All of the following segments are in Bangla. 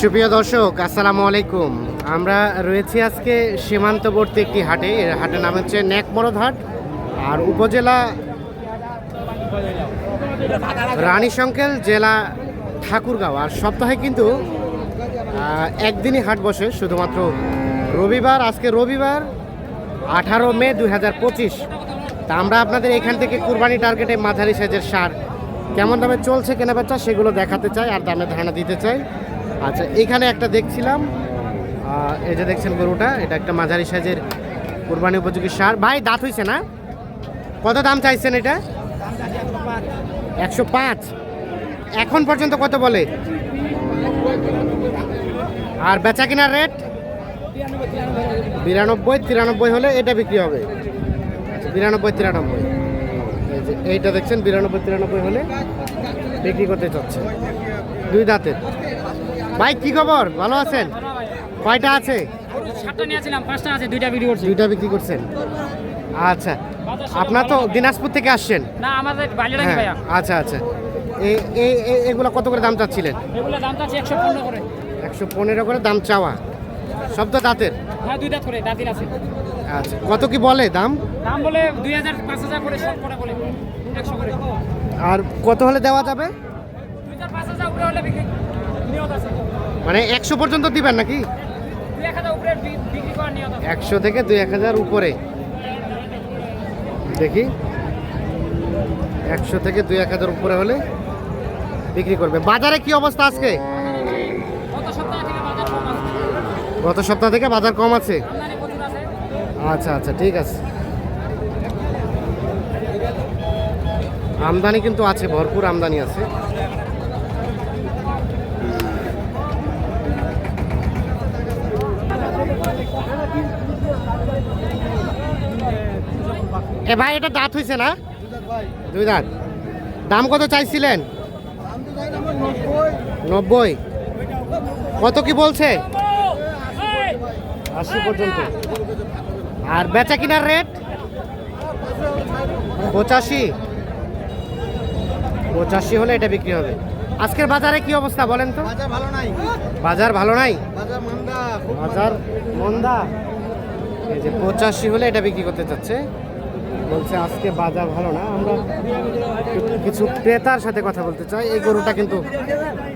সুপ্রিয় দর্শক, আসসালামু আলাইকুম। আমরা রয়েছি আজকে সীমান্তবর্তী একটি হাটে। এর হাটের নাম হচ্ছে নেকমরদ হাট। আর উপজেলা রানী সংকেল জেলা ঠাকুরগাঁও। আর সপ্তাহে কিন্তু একদিনই হাট বসে। শুধুমাত্র রবিবার, আজকে রবিবার, আঠারো মে দুই হাজার পঁচিশ। তা আমরা আপনাদের এখান থেকে কুরবানি টার্গেটে মাঝারি সাইজের সার কেমন দামে চলছে কেনাবেচা সেগুলো দেখাতে চাই, আর দামে ধারণা দিতে চাই। আচ্ছা এখানে একটা দেখছিলাম এই যে দেখছেন গরুটা, এটা একটা মাঝারি সাইজের কুরবানি উপযোগী সার। ভাই, দাঁত হইছে না? কত দাম চাইছেন এটা? একশো পাঁচ। এখন পর্যন্ত কত বলে? আর বেচা কেনার রেট? বিরানব্বই, তিরানব্বই হলে এটা বিক্রি হবে। বিরানব্বই, তিরানব্বই। এইটা দেখছেন বিরানব্বই তিরানব্বই হলে বিক্রি করতে চাচ্ছে দুই দাঁতের। ভাই কি খবর? ভালো আছেন? কয়টা আছে? দুইটা বিক্রি করছেন? আচ্ছা। আপনার তো দিনাজপুর থেকে আসছেন? না আমাদের হ্যাঁ আচ্ছা আচ্ছা। এগুলো কত করে দাম চাচ্ছিলেন? একশো পনেরো করে দাম চাওয়া। সব তো দাঁতের? হ্যাঁ দুই দাঁত করে দাঁতির আছে। আচ্ছা কত কি বলে দাম? দাম বলে দুই হাজার পাঁচ হাজার করে সব করে বলে একশো করে। আর কত হলে দেওয়া যাবে? মানে একশো পর্যন্ত দিবেন নাকি? একশো থেকে দুই এক হাজার উপরে। দেখি। একশো থেকে দুই এক হাজার উপরে হলে বিক্রি করবে। বাজারে কি অবস্থা আজকে? গত সপ্তাহ থেকে বাজার কম আছে। আচ্ছা আচ্ছা ঠিক আছে। আমদানি কিন্তু আছে, ভরপুর আমদানি আছে। এ ভাই, এটা দাঁত হয়েছে না? দুই দাঁত। দাম কত চাইছিলেন? নব্বই। কত কি বলছে? আশি পর্যন্ত। আর বেচা কিনার রেট পঁচাশি। পঁচাশি হলে এটা বিক্রি হবে। আজকের বাজারে কি অবস্থা বলেন তো? বাজার ভালো নাই। বাজার মান্দা এই যে পঁচাশি হলে এটা বিক্রি করতে চাচ্ছে। বলছে আজকে বাজার ভালো না আমরা কিছু ক্রেতার সাথে কথা বলতে চাই। এই গরুটা কিন্তু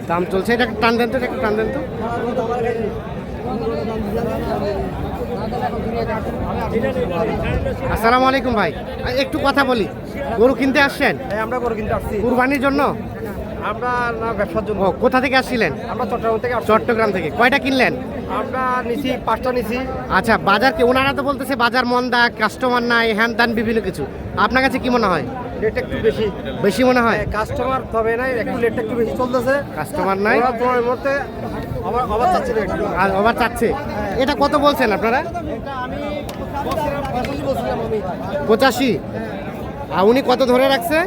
দাম চলছে। এটা একটু টান দেন তো এটা একটু টান দেন তো। আসসালামু আলাইকুম ভাই। একটু কথা বলি। গরু কিনতে আসছেন? হ্যাঁ আমরা করে কিনতে আসছি। কুরবানির জন্য? আমরা না ব্যবসার জন্য। কোথা থেকে আসছিলেন? আমরা চট্টগ্রাম থেকে চট্টগ্রাম থেকে। কয়টা কিনলেন? আমরা নিছি পাঁচটা নিছি। আচ্ছা বাজার কি ওনারা তো বলতেছে বাজার মন্দা কাস্টমার নাই হ্যান ত্যান বিভিন্ন কিছু। আপনার কাছে কি মনে হয়? রেট একটু বেশি। বেশি মনে হয়? কাস্টমার তবে নাই একটু রেটটা একটু বেশি চলতেছে। কাস্টমার নাই? মধ্যে আবার আবার চাচ্ছি আর এটা কত বলছেন আপনারা? পঁচাশি আর উনি কত ধরে রাখছে?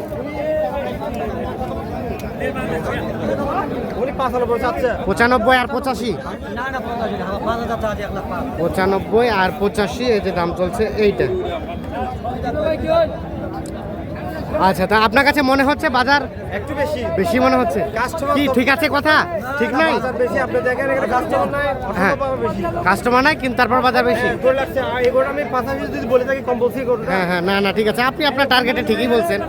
পাঁচানব্বই আর পঁচাশি? পঁচানব্বই আর পঁচাশি এই যে দাম চলছে এইটা। আচ্ছা তা আপনার কাছে মনে হচ্ছে বাজার একটু বেশি। বেশি মনে হচ্ছে? কি ঠিক আছে কথা? ঠিক নাই? বাজার বেশি আপনি দেখেন এখানে কাস্টমার নাই হ্যাঁ। বেশি। কাস্টমার নাই কিন্তু তারপর বাজার বেশি। গরুটা হ্যাঁ হ্যাঁ না না ঠিক আছে। আপনি আপনার টার্গেটে ঠিকই বলছেন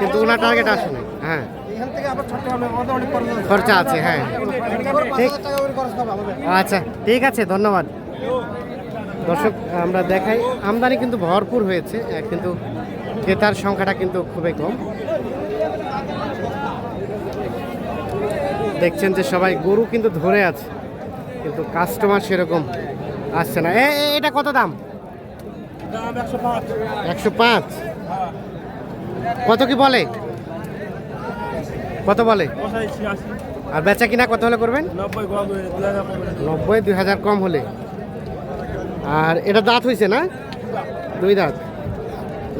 কিন্তু ওনার টার্গেট আসেনি। হ্যাঁ। এখান থেকে আবার ছোট্ট হবে আমাদের অনেক খরচ আছে। হ্যাঁ। আচ্ছা ঠিক আছে ধন্যবাদ। দর্শক আমরা দেখাই। আমদানি কিন্তু ভরপুর হয়েছে কিন্তু ক্রেতার সংখ্যাটা কিন্তু খুবই কম। দেখছেন যে সবাই গরু কিন্তু ধরে আছে কিন্তু কাস্টমার সেরকম আসছে না। এ এটা কত দাম? একশো পাঁচ। কত কি বলে? কত বলে? আর বেচা কিনা কত হলে করবেন? নব্বই দুই হাজার কম হলে। আর এটা দাঁত হয়েছে না? দুই দাঁত।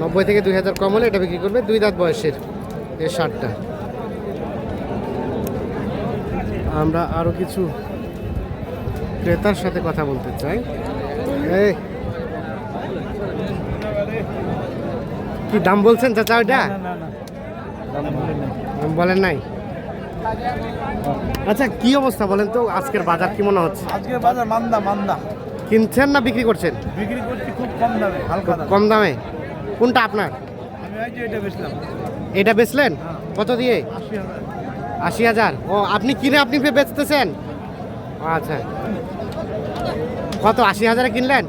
নব্বই থেকে দুই হাজার কম হলে এটা বিক্রি করবে দুই দাঁত বয়সের এই শার্টটা। আমরা আরও কিছু ক্রেতার সাথে কথা বলতে চাই। এই কি দাম বলছেন চাচা ওইটা? বলেন নাই। আচ্ছা কি অবস্থা বলেন তো? আজকের বাজার কি মনে হচ্ছে? আজকের বাজার মান্দা মান্দা। কিনছেন না বিক্রি করছেন? বিক্রি করছি খুব কম দামে হালকা কম দামে? কোনটা আপনার? এটা বেচলেন? কত দিয়ে? আশি হাজার। ও আপনি কিনে আপনি বেচতেছেন? আচ্ছা। কত আশি হাজারে কিনলেন?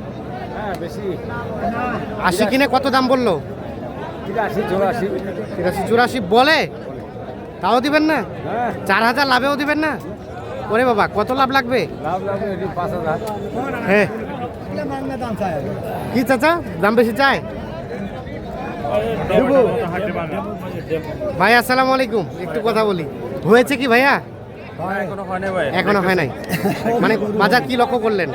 হ্যাঁ আশি কিনে কত দাম বলল? তিরাশি চুরাশি। বলে? তাও দিবেন না? হ্যাঁ। চার হাজার লাভেও দিবেন না? ওরে বাবা কত লাভ লাগবে? হ্যাঁ। কি চাচা? দাম বেশি চায়? ভাই আসসালামু আলাইকুম। একটু কথা বলি। হয়েছে কি ভাইয়া? এখনও হয় না ভাই। এখনও হয় নাই? মানে বাজার কি লক্ষ্য করলেন?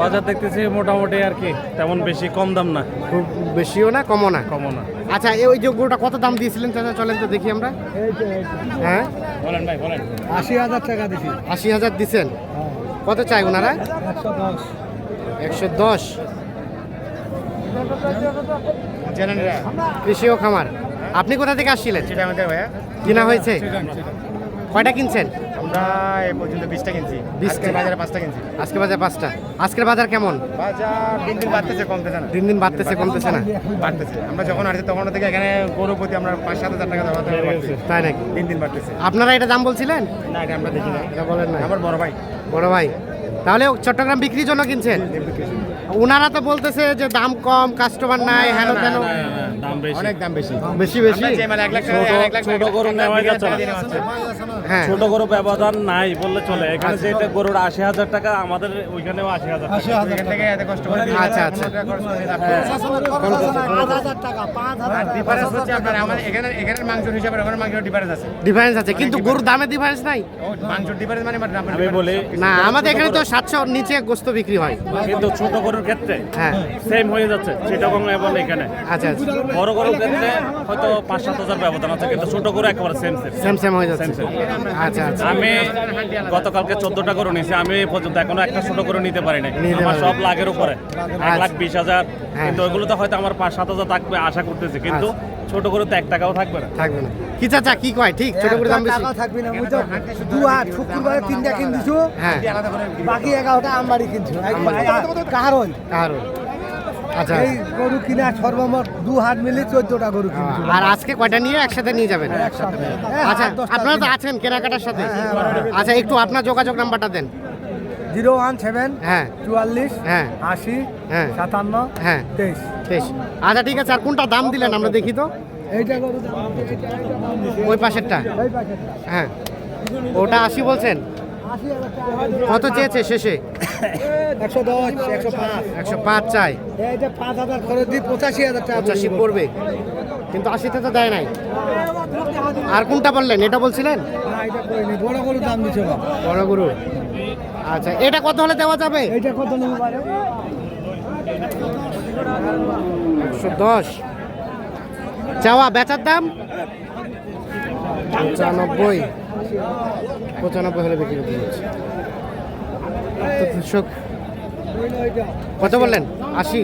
বাজার দেখতেছি মোটামুটি আর কি তেমন বেশি কম দাম না। খুব বেশিও না কমও না? কমও না। আচ্ছা এই ওই যে গরুটা কত দাম দিয়েছিলেন চাচা? চলেন তো দেখি আমরা। হ্যাঁ? বলেন ভাই বলেন। আশি হাজার টাকা দিছি। আশি হাজার দিছেন? কত চাই ওনারা? একশো দশ। একশো দশ। কৃষি ও খামার। আপনি কোথা থেকে আসছিলেন? ভাইয়া। কিনা হয়েছে? কয়টা কিনছেন? আমরা এই পর্যন্ত বিশটা কিনছি। 20 আজকে বাজারে পাঁচটা কিনছি। আজকে বাজার পাঁচটা। আজকের বাজার কেমন? বাজার দিন দিন বাড়তেছে কমতেছে না দিন দিন বাড়তেছে কমতেছে না? বাড়তেছে। আমরা যখন আসছি তখন থেকে এখানে গরু প্রতি আমরা পাঁচ সাত হাজার টাকা বাড়তেছে। তাই নাকি? দিন দিন বাড়তেছে। আপনারা এটা দাম বলছিলেন? না এটা আমরা দেখি না। এটা বলেন না আমার বড় ভাই। বড় ভাই। তাহলে চট্টগ্রাম বিক্রির জন্য কিনছেন? ওনারা তো বলতেছে যে দাম কম কাস্টমার নাই হেন তেন অনেক দাম বেশি। বেশি বেশি? মানে এক লাখ টাকা ছোট- গরু এক নেওয়া বিশ যাচ্ছে। হ্যাঁ। ছোট গরু ব্যবধান নাই বললে চলে। এখানে যেটা গরুর আশি হাজার টাকা আমাদের ওইখানেও আশি হাজার টাকা। এখান থেকে এত কষ্ট করে আচ্ছা, আচ্ছা। ডিফারেন্স আছে। ডিফারেন্স আছে কিন্তু গরুর দামে ডিফারেন্স নাই। ও মাংসের ডিফারেন্স মানে আমি বলি না আমাদের এখানে তো নিচে গোস্ত বিক্রি হয়। কিন্তু ছোট গরুর ক্ষেত্রে হ্যাঁ। সেম হয়ে যাচ্ছে চিটাগং এবং এখানে। আচ্ছা আচ্ছা। বড় গরুর ক্ষেত্রে হয়তো পাঁচ সাত হাজার ব্যবধান আছে কিন্তু ছোট গরু একেবারে সেম সেম সেম সেম হয়ে যাচ্ছে. আচ্ছা আচ্ছা। আমি গতকালকে চোদ্দটা গরু নিয়েছি আমি পর্যন্ত এখনও একটা ছোট গরু নিতে পারি নাই আমার সব লাখের উপরে। এক লাখ বিশ হাজার। হ্যাঁ। কিন্তু ওইগুলোতে হয়তো আমার পাঁচ সাত হাজার থাকবে আশা করতেছি। কিন্তু ছোট গরু তো এক টাকাও থাকবে না। থাকবে না। কি চাচা কি কয়? ঠিক ছোট করে দাম বেশি? থাকবি না বুঝছ? দু হাট শুক্রবারে তিনটা কিন দিছো হ্যাঁ। বাকি এগারোটা আমবাড়ি কিনছো। কাহার ওই কারও আচ্ছা। এই গরু কিনা সর্বমোট দু হাট মিলে চোদ্দটা গরু কিনছো। আর আজকে কয়টা নিয়ে একসাথে নিয়ে যাবেন? আচ্ছা আপনারা তো আছেন কেনাকাটার সাথে। আচ্ছা একটু আপনার যোগাযোগ নাম্বারটা দেন। জিরো ওয়ান সেভেন হ্যাঁ। চুয়াল্লিশ হ্যাঁ। আশি হ্যাঁ। সাতান্ন হ্ঁ তেইশ। বেশ আচ্ছা ঠিক আছে আর কোনটা দাম দিলেন আমরা দেখি তো? এইটা। ওই পাশেরটা? হ্যাঁ। ওটা আশি বলছেন? কত চেয়েছে শেষে? একশো দশ একশো পাঁচ। একশো পাঁচ চাই। এইটা পাঁচ হাজার খরচ দিয়ে পঁচাশি হাজার টাকা পঁচাশি পড়বে। কিন্তু আশিতে তো দেয় নাই। আর কোনটা বললেন? এটা বলছিলেন? না এটা করিনি। বড় গরু দাম দিচ্ছে বড় গরু। আচ্ছা এটা কত হলে দেওয়া যাবে? এইটা কত নেব পারে একশো দশ। চাওয়া বেচার দাম? পঁচানব্বই। পঁচানব্বই হলে বিক্রি করতে হচ্ছে কৃষক কত বললেন? আশি।